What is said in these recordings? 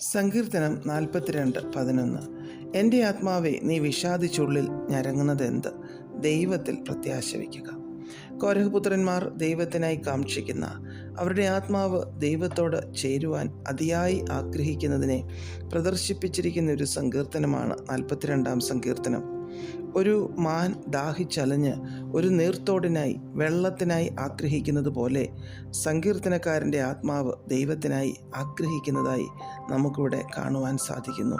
സങ്കീർത്തനം നാൽപ്പത്തിരണ്ട് പതിനൊന്ന്. എന്റെ ആത്മാവെ നീ വിഷാദിച്ചുള്ളിൽ ഞരങ്ങുന്നത് എന്ത് ദൈവത്തിൽ പ്രത്യാശ വയ്ക്കുക. കോരഹപുത്രന്മാർ ദൈവത്തിനായി കാക്ഷിക്കുന്ന അവരുടെ ആത്മാവ് ദൈവത്തോട് ചേരുവാൻ അതിയായി ആഗ്രഹിക്കുന്നതിനെ പ്രദർശിപ്പിച്ചിരിക്കുന്ന ഒരു സങ്കീർത്തനമാണ് നാൽപ്പത്തിരണ്ടാം സങ്കീർത്തനം. ഒരു മാൻ ദാഹിച്ചലഞ്ഞ് ഒരു നീർത്തോടിനായി വെള്ളത്തിനായി ആഗ്രഹിക്കുന്നത് പോലെ സങ്കീർത്തനക്കാരന്റെ ആത്മാവ് ദൈവത്തിനായി ആഗ്രഹിക്കുന്നതായി നമുക്കിവിടെ കാണുവാൻ സാധിക്കുന്നു.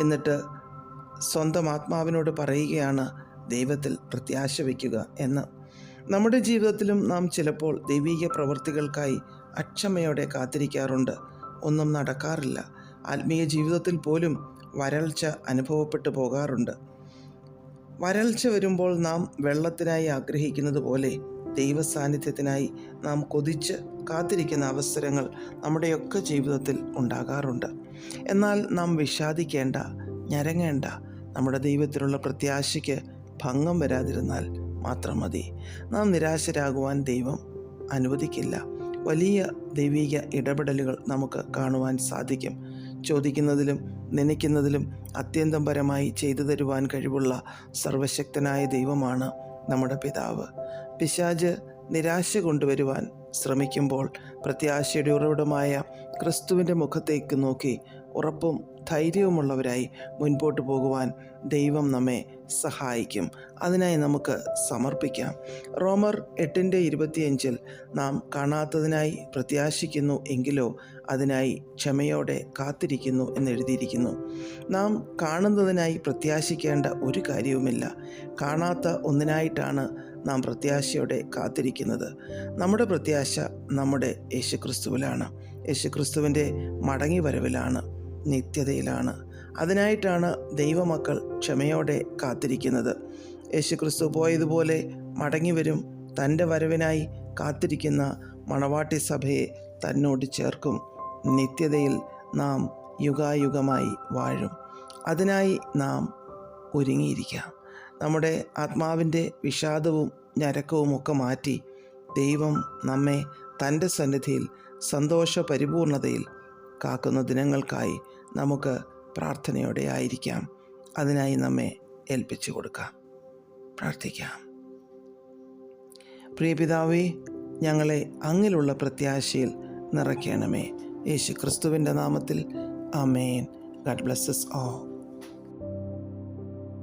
എന്നിട്ട് സ്വന്തം ആത്മാവിനോട് പറയുകയാണ് ദൈവത്തിൽ പ്രത്യാശ വയ്ക്കുക എന്ന്. നമ്മുടെ ജീവിതത്തിലും നാം ചിലപ്പോൾ ദൈവീക പ്രവൃത്തികൾക്കായി അക്ഷമയോടെ കാത്തിരിക്കാറുണ്ട്. ഒന്നും നടക്കാറില്ല. ആത്മീയ ജീവിതത്തിൽ പോലും വരൾച്ച അനുഭവപ്പെട്ടു പോകാറുണ്ട്. വരൾച്ച വരുമ്പോൾ നാം വെള്ളത്തിനായി ആഗ്രഹിക്കുന്നത് പോലെ ദൈവ സാന്നിധ്യത്തിനായി നാം കൊതിച്ച് കാത്തിരിക്കുന്ന അവസരങ്ങൾ നമ്മുടെയൊക്കെ ജീവിതത്തിൽ ഉണ്ടാകാറുണ്ട്. എന്നാൽ നാം വിഷാദിക്കേണ്ട ഞരങ്ങേണ്ട നമ്മുടെ ദൈവത്തിലുള്ള പ്രത്യാശയ്ക്ക് ഭംഗം വരാതിരുന്നാൽ മാത്രം മതി. നാം നിരാശരാകുവാൻ ദൈവം അനുവദിക്കില്ല. വലിയ ദൈവിക ഇടപെടലുകൾ നമുക്ക് കാണുവാൻ സാധിക്കും. ചോദിക്കുന്നതിലും നനയ്ക്കുന്നതിലും അത്യന്തം പരമായി ചെയ്തു തരുവാൻ കഴിവുള്ള സർവശക്തനായ ദൈവമാണ് നമ്മുടെ പിതാവ്. പിശാജ് നിരാശ കൊണ്ടുവരുവാൻ ശ്രമിക്കുമ്പോൾ പ്രത്യാശയുടെ ഉറവിടമായ ക്രിസ്തുവിന്റെ മുഖത്തേക്ക് നോക്കി ഉറപ്പും ധൈര്യവുമുള്ളവരായി മുൻപോട്ട് പോകുവാൻ ദൈവം നമ്മെ സഹായിക്കും. അതിനായി നമുക്ക് സമർപ്പിക്കാം. റോമർ എട്ടിന്റെ ഇരുപത്തിയഞ്ചിൽ നാം കാണാത്തതിനായി പ്രത്യാശിക്കുന്നു എങ്കിലോ അതിനായി ക്ഷമയോടെ കാത്തിരിക്കുന്നു എന്നെഴുതിയിരിക്കുന്നു നാം കാണുന്നതിനായി പ്രത്യാശിക്കേണ്ട ഒരു കാര്യവുമില്ല. കാണാത്ത ഒന്നിനായിട്ടാണ് നാം പ്രത്യാശയോടെ കാത്തിരിക്കുന്നത്. നമ്മുടെ പ്രത്യാശ നമ്മുടെ യേശുക്രിസ്തുവിലാണ്. യേശുക്രിസ്തുവിന്റെ മടങ്ങി വരവിലാണ് നിത്യതയിലാണ്. അതിനായിട്ടാണ് ദൈവമക്കൾ ക്ഷമയോടെ കാത്തിരിക്കുന്നത്. യേശുക്രിസ്തു പോയതുപോലെ മടങ്ങിവരും തന്റെ വരവിനായി കാത്തിരിക്കുന്ന മണവാട്ടി സഭയെ തന്നോട് ചേർക്കും. നിത്യതയിൽ നാം യുഗായുഗമായി വാഴും. അതിനായി നാം ഒരുങ്ങിയിരിക്കാം നമ്മുടെ ആത്മാവിന്റെ വിഷാദവും ഞരക്കവും ഒക്കെ മാറ്റി ദൈവം നമ്മെ തന്റെ സന്നിധിയിൽ സന്തോഷ പരിപൂർണതയിൽ കാക്കുന്ന ദിനങ്ങൾക്കായി നമുക്ക് പ്രാർത്ഥനയോടെ ആയിരിക്കാം. അതിനായി നമ്മെ ഏൽപ്പിച്ചു കൊടുക്കാം. പ്രാർത്ഥിക്കാം. പ്രിയപിതാവേ ഞങ്ങളെ അങ്ങിലുള്ള പ്രത്യാശയിൽ നിറയ്ക്കണമേ. യേശു ക്രിസ്തുവിന്റെ നാമത്തിൽ അമേൻ ഗഡ് ബ്ലസ്സസ് ഓ